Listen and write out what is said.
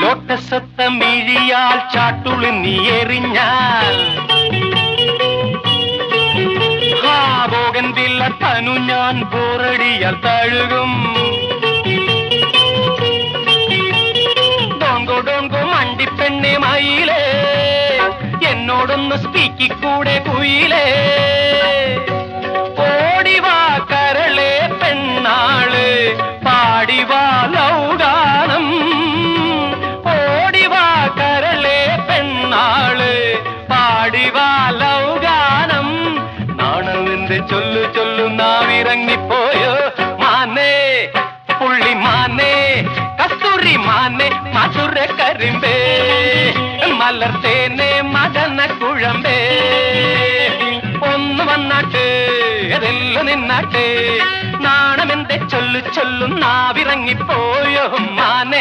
ലോട്ടസത്ത മിഴിയാൽ ചാട്ടുളി നീ എറിഞ്ഞാൽ ഹാബോഗൻ വില്ല തനു ഞാൻ പോറടിയാൽ തഴുകും. ഡോങ്കോ ഡോങ്കോ മണ്ടിപ്പെണ്ണെ മയിലേ എന്നോടൊന്ന് സ്പീക്കിക്കൂടെ കുയിലേ. ഓടിവാ കരളെ പെണ്ണാൾ പാടിവാ ലൗഗാനം പാടിവാ ലൗഗാനം ചൊല്ലു ചൊല്ലു നാവിറങ്ങിപ്പോയോ? മാനേ പുള്ളി മാനേ കസ്തൂരി മാനേ മധുര കരിമ്പേ മലർത്തേനെ മകന കുഴമ്പേ. ഒന്ന് വന്നാട്ട് അതെല്ലാം നിന്നാട്ട്. നാണമെന്റെ ചൊല്ലു ചൊല്ലും നാവിറങ്ങിപ്പോയോ? മാനെ